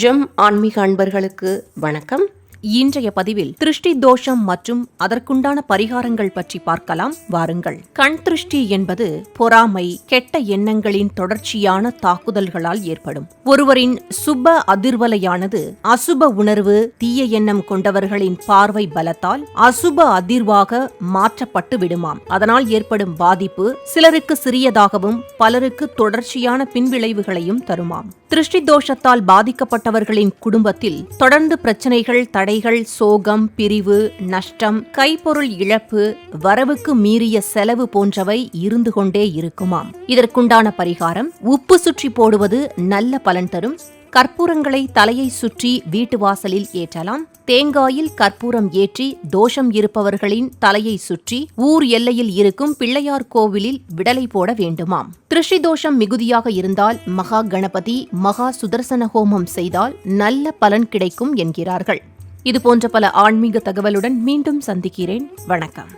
GeM ஆன்மீக அன்பர்களுக்கு வணக்கம். இன்றைய பதிவில் திருஷ்டி தோஷம் மற்றும் அதற்குண்டான பரிகாரங்கள் பற்றி பார்க்கலாம். வாருங்கள். கண் திருஷ்டி என்பது பொறாமை கெட்ட எண்ணங்களின் தொடர்ச்சியான தாக்குதல்களால் ஏற்படும். ஒருவரின் சுப அதிர்வலையானது அசுப உணர்வு தீய எண்ணம் கொண்டவர்களின் பார்வை பலத்தால் அசுப அதிர்வாக மாற்றப்பட்டு விடுமாம். அதனால் ஏற்படும் பாதிப்பு சிலருக்கு சிறியதாகவும் பலருக்கு தொடர்ச்சியான பின்விளைவுகளையும் தருமாம். திருஷ்டி தோஷத்தால் பாதிக்கப்பட்டவர்களின் குடும்பத்தில் தொடர்ந்து பிரச்சனைகள் தடை தடைகள் சோகம் பிரிவு நஷ்டம் கைப்பொருள் இழப்பு வரவுக்கு மீறிய செலவு போன்றவை இருந்து கொண்டே இருக்குமாம். இதற்குண்டான பரிகாரம் உப்பு சுற்றி போடுவது நல்ல பலன் தரும். கற்பூரங்களை தலையை சுற்றி வீட்டு வாசலில் ஏற்றலாம். தேங்காயில் கற்பூரம் ஏற்றி தோஷம் இருப்பவர்களின் தலையை சுற்றி ஊர் எல்லையில் இருக்கும் பிள்ளையார் கோவிலில் விடலை போட வேண்டுமாம். திருஷி தோஷம் மிகுதியாக இருந்தால் மகா கணபதி மகா சுதர்சன ஹோமம் செய்தால் நல்ல பலன் கிடைக்கும் என்கிறார்கள். இது போன்ற பல ஆன்மீக தகவலுடன் மீண்டும் சந்திக்கிறேன். வணக்கம்.